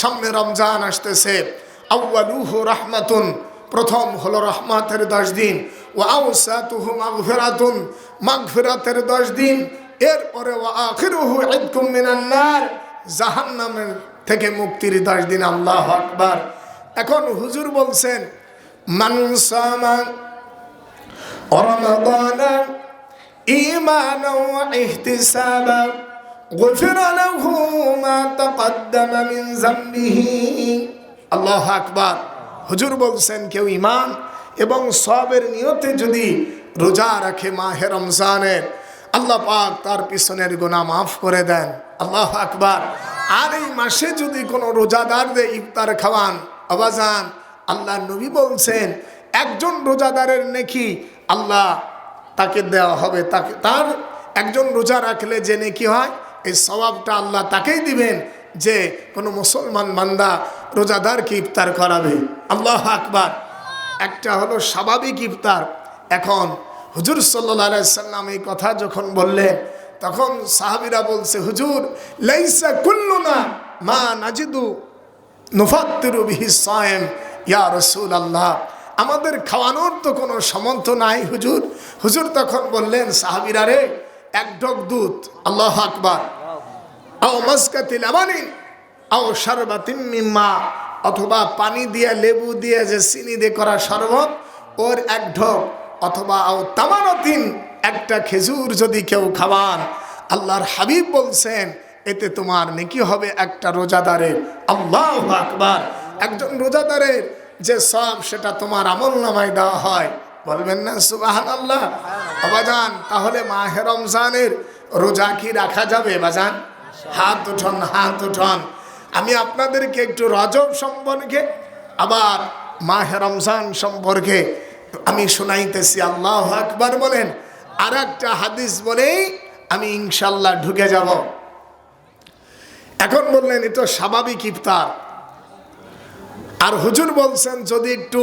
সামনে রমজান আসতেছে আউ্বালুহু রাহমাতুন প্রথম হলো রহমাতের দশ দিন ও আউসাতুহু মাগফিরাতুন মাগফিরাতের দশ দিন এরপরে ও আখিরুহু ইদকুম মিনান নার জাহান্নামের থেকে মুক্তির দশ দিন আল্লাহ আকবার এখন হুজুর বলছেন মান সামা رمضان إيمانا واحتسابا غفر له ما تقدم من ذنبه আল্লাহ আকবার হুজুর বলছেন কেউ ইমান এবং সবের নিয়তে যদি রোজা রাখে মাহে রমজানের আল্লাহ পাক তার পিছনের গোনা মাফ করে দেন আল্লাহ আকবার আর এই মাসে যদি কোনো রোজাদারদের ইফতার খাওয়ান আবাজান আল্লাহ নবী বলছেন একজন রোজাদারের নেকি আল্লাহ তাকে দেওয়া হবে তাকে তার একজন রোজা রাখলে যে নেকি হয় এই স্বভাবটা আল্লাহ তাকেই দিবেন যে কোনো মুসলমান বান্দা রোজাদারকে ইফতার করাবে। আল্লাহ আকবার। একটা হলো স্বাভাবিক ইফতার। এখন হুজুর সাল্লাহ সাল্লাম এই কথা যখন বললেন, তখন সাহাবিরা বলছে, হুজুর, লাইসা কুল্লু না, মা নাজিদু ইয়া রসুল আল্লাহ আমাদের খাওয়ানোর তো কোনো সমর্থ নাই হুজুর। হুজুর তখন বললেন, সাহাবিরা রে এক ঢোক দুধ, আল্লাহ আকবার। আও মস্কাতি লাবানিন আও অথবা পানি দিয়ে, লেবু দিয়ে যে চিনি দিয়ে করা শরবত, ওর এক ঢোক, অথবা আও তামানতিন, একটা খেজুর যদি কেউ খাওয়ান আল্লাহর হাবিব বলছেন, এতে তোমার নেকি হবে একটা রোজাদারের। আল্লাহ আকবার। একজন রোজাদারের যে সব সেটা তোমার আমল নামায় দেওয়া হয়। বলবেন না সুবাহ আল্লাহ বাজান তাহলে মাহে রমজানের রোজা কি রাখা যাবে, বাজান? হাত উঠন হাত উঠন। আমি আপনাদেরকে একটু রজব সম্পর্কে, আবার মাহে রমজান সম্পর্কে আমি শুনাইতেছি। আল্লাহ আকবার বলেন আর একটা হাদিস বলেই আমি ইনশাল্লাহ ঢুকে যাব। এখন বললেন, এটা স্বাভাবিক ইফতার। আর হুজুর বলছেন, যদি একটু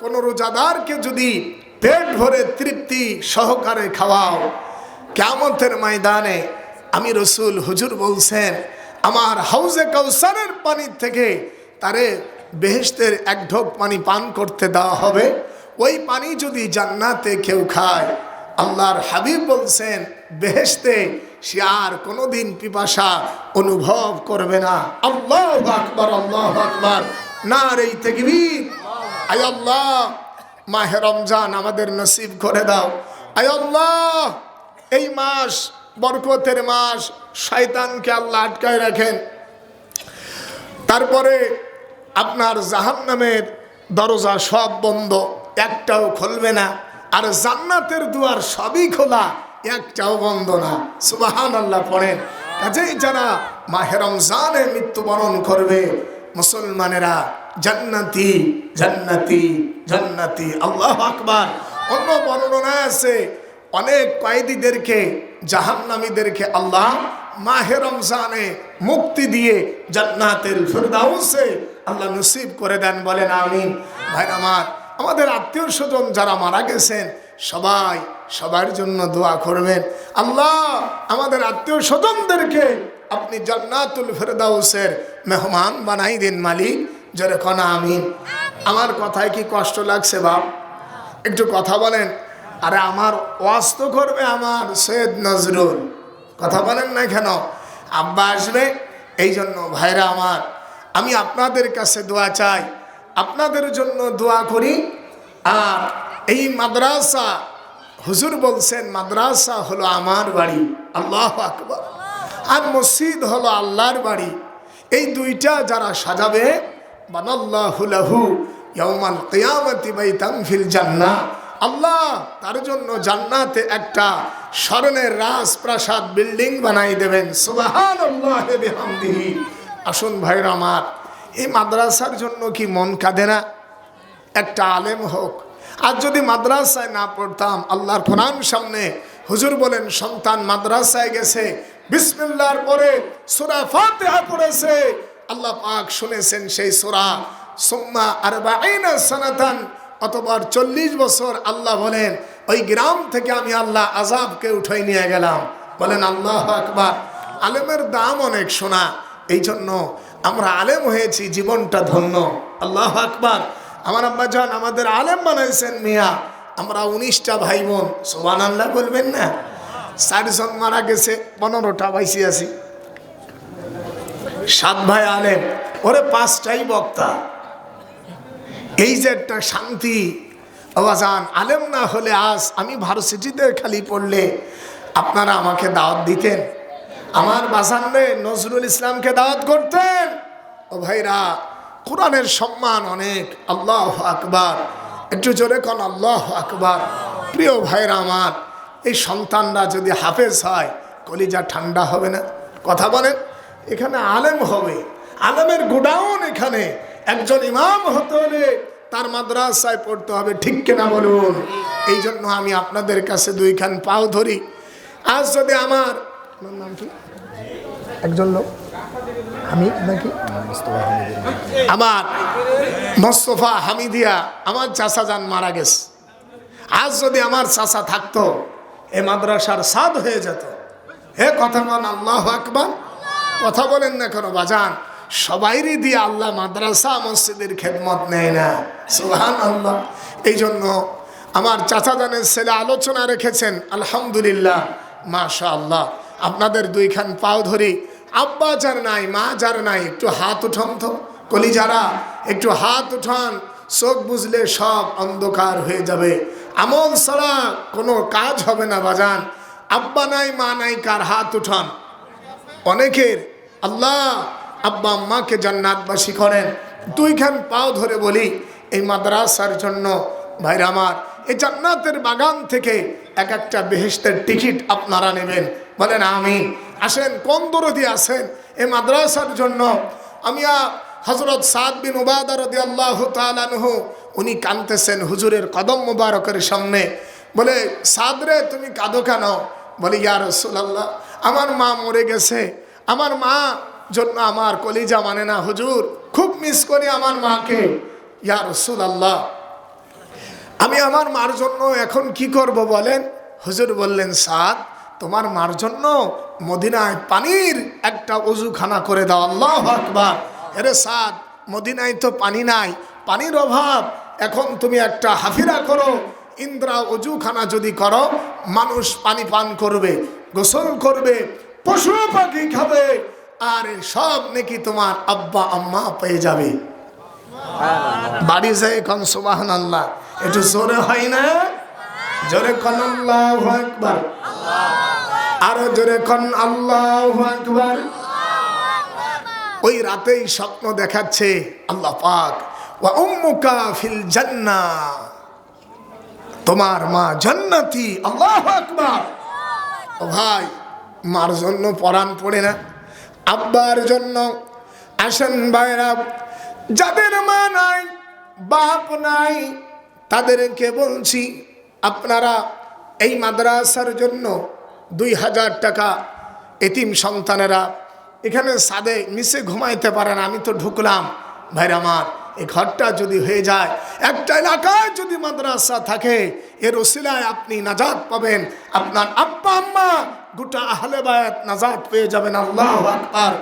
কোন রোজাদারকে যদি পেট ভরে তৃপ্তি সহকারে খাওয়াও কেমতের ময়দানে আমি রসুল হুজুর বলছেন, আমার হাউজে কাউসারের পানি থেকে তারে বেহেস্তের এক ঢোক পানি পান করতে দেওয়া হবে। ওই পানি যদি জান্নাতে কেউ খায়, আল্লাহর হাবিব বলছেন বেহেস্তে সে আর কোনোদিন পিপাসা অনুভব করবে না। আল্লাহ আকবর আল্লাহ আকবর। না রে তেগবীর আয় আল্লাহ, মাহে রমজান আমাদের নসিব করে দাও। আয় আল্লাহ, এই মাস বরকতের মাস, শয়তানকে আল্লাহ আটকায় রাখেন। তারপরে আপনার জাহান্নামের দরজা সব বন্ধ, একটাও খুলবে না। আর জান্নাতের দুয়ার সবই খোলা, একটাও বন্ধ না। সুবাহান আল্লাহ পড়েন। কাজেই যারা মাহে রমজানে মৃত্যুবরণ করবে, মুসলমানেরা জান্নাতি জান্নাতি জান্নাতি। আল্লাহ আকবার। অন্য বর্ণনা আছে, অনেক কয়েদিদেরকে, জাহান্নামীদেরকে আল্লাহ মাহে রমজানে মুক্তি দিয়ে জান্নাতের ফিরদাউসে আল্লাহ নসিব করে দেন বলেন, আমিন। ভাই আমার, আমাদের আত্মীয় স্বজন যারা মারা গেছেন, সবাই সবার জন্য দোয়া করবেন। আল্লাহ আমাদের আত্মীয় স্বজনদেরকে আপনি জান্নাতুল ফেরদাউসের মেহমান বানাই দিন, মালিক। জোরে কনা, আমিন। আমার কথায় কি কষ্ট লাগছে, বাপ? একটু কথা বলেন। আরে, আমার ওয়াজ তো করবে আমার সৈয়দ নজরুল। কথা বলেন না কেন? আব্বা আসবে এই জন্য ভাইরা আমার, আমি আপনাদের কাছে দোয়া চাই। আপনাদের জন্য দোয়া করি। আর এই মাদ্রাসা, হুজুর বলছেন, মাদ্রাসা হলো আমার বাড়ি। আল্লাহ আকবর। আর মসজিদ হলো আল্লাহর বাড়ি। এই দুইটা যারা সাজাবে বানাল্লাহুলাহু ইয়াউমাল কিয়ামতি বাইতাম ফিল জান্নাহ আল্লাহ তার জন্য জান্নাতে একটা স্মরণের রাজপ্রাসাদ বিল্ডিং বানাই দেবেন। আসুন ভাইরা আমার, এই মাদ্রাসার জন্য কি মন কাঁদে না? একটা আলেম হোক। আর যদি মাদ্রাসায় না পড়তাম, আল্লাহর কোরআন সামনে হুজুর বলেন, সন্তান মাদ্রাসায় গেছে, বিসমিল্লার পরে সুরা ফাতিহা পড়েছে আল্লাহ পাক শুনেছেন সেই সোরা, সুম্মা আরবাইনা সানাতান অতবার চল্লিশ বছর আল্লাহ বলেন, ওই গ্রাম থেকে আমি আল্লাহ আজাবকে উঠাই নিয়ে গেলাম। বলেন, আল্লাহ আকবার। আলেমের দাম অনেক শোনা এই জন্য আমরা আলেম হয়েছি, জীবনটা ধন্য। আল্লাহ আকবার। আমার আব্বা জান, আমাদের আলেম বানাইছেন মিয়া। আমরা উনিশটা ভাই বোন। সোবান আল্লাহ বলবেন না? চারজন মারা গেছে, পনেরোটা বাইসি আছি। সাত ভাই আলেম, ওরে পাঁচটাই বক্তা। এই যে একটা শান্তি আবাজান আলেম না হলে আজ আমি ভার্সিটিতে খালি পড়লে আপনারা আমাকে দাওয়াত দিতেন। আমার বাসানরে নজরুল ইসলামকে দাওয়াত করতেন। ও ভাইরা, কোরআনের সম্মান অনেক, আল্লাহ আকবার। একটু জোরে কন, আল্লাহ আকবার। প্রিয় ভাইরা আমার, এই সন্তানরা যদি হাফেজ হয়, কলিজা ঠান্ডা হবে না। কথা বলেন। এখানে আলেম হবে। আলেমের গোডাউন এখানে। একজন ইমাম হতে হলে তার মাদ্রাসায় পড়তে হবে, ঠিক কিনা বলুন? এই জন্য আমি আপনাদের কাছে দুইখান পাও ধরি। আজ যদি আমার নাম কি? একজন লোক? আমি নাকি? আমার মোস্তফা হামিদিয়া, আমার চাচা যান মারা গেছে। আজ যদি আমার চাচা থাকতো, এ মাদ্রাসার সাদ হয়ে যেত। হে কথা বল আল্লাহ আকবার। কথা বলেন না কেন বাজান? সবাইরই দিয়ে আল্লাহ মাদ্রাসা, মসজিদের খেদমত নেয় না। সুহান আল্লাহ এই জন্য আমার চাচা জানের ছেলে আলোচনা রেখেছেন, আলহামদুলিল্লাহ মাশা আল্লাহ আপনাদের দুইখান পাও ধরি। আব্বা যার নাই, মা যার নাই, একটু হাত উঠান তো কলি যারা একটু হাত উঠান, চোখ বুঝলে সব অন্ধকার হয়ে যাবে। আমল ছাড়া কোনো কাজ হবে না বাজান। আব্বা নাই, মা নাই, কার হাত উঠান? অনেকের আল্লাহ, আব্বা আম্মাকে জান্নাতবাসী করেন। দুইখান পাও ধরে বলি, এই মাদ্রাসার জন্য, ভাইরা আমার, এই জান্নাতের বাগান থেকে এক একটা বেহেস্তের টিকিট আপনারা নেবেন। বলেন আমি আসেন কোন দরদি আসেন, এই মাদ্রাসার জন্য আমি হজরত সাদ বিন উবাদার আল্লাহ তালানহ উনি কানতেছেন হুজুরের কদম মুবারকের সামনে। বলে সাদরে তুমি কাঁদো কেন? বলে, ইয়া রসুল্লাহ আমার মা মরে গেছে। আমার মা জন্য আমার কলিজা মানে না, হুজুর, খুব মিস করি আমার মাকে। ইয়া রসুল আল্লাহ আমি আমার মার জন্য এখন কি করব বলেন? হুজুর বললেন, সাদ, তোমার মার জন্য মদিনায় পানির একটা অজুখানা করে দাও, আল্লাহ আকবার। এরে সাদ, মদিনায় তো পানি নাই, পানির অভাব। এখন তুমি একটা হাফিরা করো, ইন্দ্রা অজুখানা যদি করো, মানুষ পানি পান করবে, গোসল করবে পশু পাখি খাবে, আর সব নাকি তোমার আব্বা, আম্মা পেয়ে যাবে। বাড়ি যায় কন সুবাহান আল্লাহ একটু জোরে হয় না? জোরে কন, আল্লাহ একবার আরও জোরে কন, আল্লাহ একবার ওই রাতেই স্বপ্ন দেখাচ্ছে আল্লাহ পাক, ওয়া ফিল জান্নাহ তোমার মা জান্নাতি, আল্লাহ আকবার। ও ভাই মার জন্য পরাণ পড়ে না, আব্বার জন্য। আসেন ভাইরা, যাদের মা নাই, বাপ নাই, তাদেরকে বলছি, আপনারা এই মাদ্রাসার জন্য দুই হাজার টাকা এতিম সন্তানেরা, এখানে সাদে মিশে ঘুমাইতে পারেন আমি তো ঢুকলাম। ভাইরা আমার এই ঘরটা যদি হয়ে যায়, একটা এলাকায় যদি মাদ্রাসা থাকে, এর ওসিলায় আপনি নাজাদ পাবেন। আপনার আব্বা, আম্মা গোটা আহলে বায়াত নাজাদ পেয়ে যাবেন আল্লাহ আকবার।